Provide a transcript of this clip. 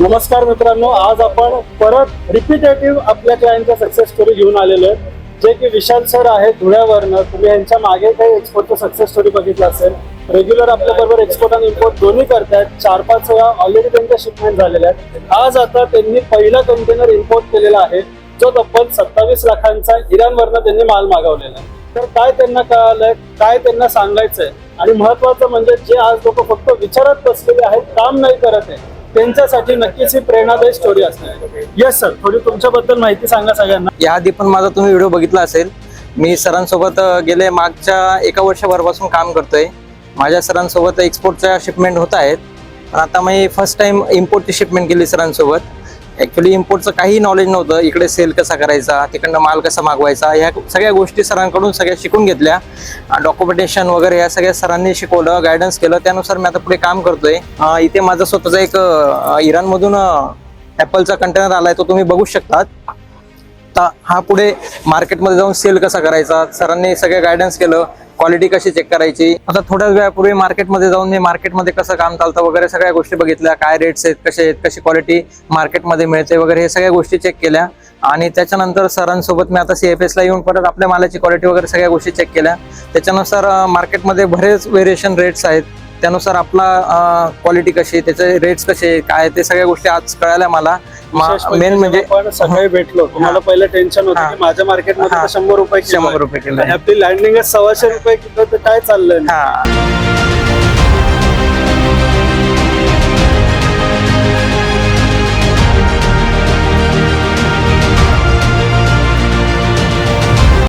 नमस्कार मित्रांनो आज आपण परत रिपीटेटिव्ह आपल्या क्लायंटचा सक्सेस स्टोरी घेऊन आलेलो आहे. जे की विशाल सर आहेत धुळ्यावरनं तुम्ही यांच्या मागे काही एक्सपोर्टचं सक्सेस स्टोरी बघितलं असेल. रेग्युलर आपल्या बरोबर एक्सपोर्ट आणि इम्पोर्ट दोन्ही करतायत. चार पाच वेळा ऑलरेडी त्यांच्या शिपमेंट झालेल्या आहेत. आज आता त्यांनी पहिला कंटेनर इम्पोर्ट केलेला आहे जो तब्बल सत्तावीस लाखांचा इराणवरनं त्यांनी माल मागवलेला आहे. तर काय त्यांना कळालंय काय त्यांना सांगायचंय? आणि महत्वाचं म्हणजे जे आज लोक फक्त विचारत बसलेले आहेत काम नाही करत आहे त्यांच्यासाठी नक्कीच ही प्रेरणादायी स्टोरी असणार. येस सर थोडी तुमच्याबद्दल माहिती सांगा सगळ्यांना. याआधी पण माझा तुम्ही व्हिडिओ बघितला असेल. मी सरांसोबत गेले मागच्या एका वर्षभरापासून काम करतोय. माझ्या सरांसोबत एक्सपोर्टच्या शिपमेंट होत आहेत. पण आता मी फर्स्ट टाइम इम्पोर्टची शिपमेंट केली सरांसोबत. ॲक्च्युली इम्पोर्टचं काही नॉलेज नव्हतं. इकडे सेल कसा करायचा तिकडनं माल कसा मागवायचा ह्या सगळ्या गोष्टी सरांकडून सगळ्या शिकून घेतल्या. डॉक्युमेंटेशन वगैरे या सगळ्या सरांनी शिकवलं गायडन्स केलं. त्यानुसार मी आता पुढे काम करतोय. इथे माझा स्वतःचा एक इराणमधून ॲपलचा कंटेनर आलाय तो तुम्ही बघू शकतात. हा पुढे मार्केटमध्ये जाऊन सेल कसा करायचा सरांनी सगळे गायडन्स केलं. क्वालिटी कशी चेक करायची? आता थोड्याच वेळापूर्वी मार्केटमध्ये जाऊन मी मार्केटमध्ये कसं काम चालतं वगैरे सगळ्या गोष्टी बघितल्या काय रेट्स आहेत कसे आहेत कशी क्वालिटी मार्केटमध्ये मिळते वगैरे हे सगळ्या गोष्टी चेक केल्या. आणि त्याच्यानंतर सरांसोबत मी आता सी एफ एसला येऊन परत आपल्या मालाची क्वालिटी वगैरे सगळ्या गोष्टी चेक केल्या. त्याच्यानुसार मार्केटमध्ये बरेच व्हेरिएशन रेट्स आहेत. त्यानुसार आपला क्वालिटी कशी त्याचे रेट्स कसे काय ते सगळ्या गोष्टी आज कळाल्या मला. मेन म्हणजे आपण सकाळी भेटलो तुम्हाला पहिलं टेन्शन होतं. की माझ्या मार्केटमध्ये शंभर रुपये शंभर. रुपये किलो आहे. आपली लँडिंग सव्वाशे रुपये किलो तर काय चाललंय हा